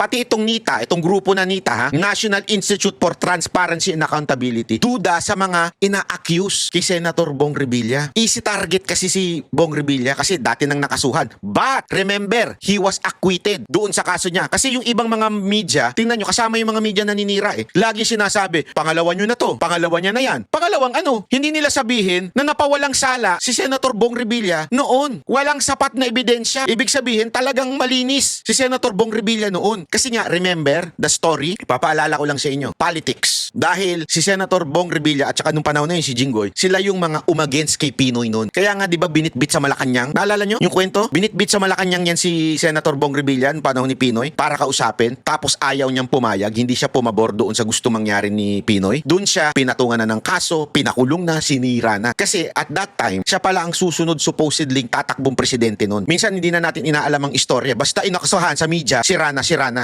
pati itong NITA, itong grupo na NITA, ha, National Institute for Transparency and Accountability, duda sa mga ina-accuse kay Senator Bong Revilla. Easy target kasi si Bong Revilla kasi dati nang nakasuhan. But, remember, he was acquitted doon sa kaso niya. Kasi yung ibang mga media, tingnan nyo, kasama yung mga media na ninira eh. Lagi sinasabi, pangalawa nyo na to, pangalawa niya na yan. Pangalawang ano, hindi nila sabihin na napawalang sala si Senator Bong Revilla noon. Walang sapat na ebidensya. Ibig sabihin, talagang malinis si Senator Bong Revilla noon. Kasi nga, remember the story? Ipapaalala ko lang sa inyo. Politics. Dahil si Senator Bong Revilla at saka nung panahon na yun si Jinggoy, sila yung mga umagainst kay Pinoy noon. Kaya nga, di ba, binitbit sa Malacanang? Naalala nyo yung kwento? Binitbit sa Malacanang yan si Senator Bong Revilla nung panahon ni Pinoy para kausapin. Tapos ayaw niyang pumayag. Hindi siya pumabor doon sa gusto mangyari ni Pinoy. Doon siya pinatungan na ng kaso, pinakulong na, sinira na. Kasi at that time, siya pala ang susunod supposedly tatakbong presidente noon. Minsan hindi na natin inaalam ang istorya. Basta inakasuhan sa media, sira na, sira na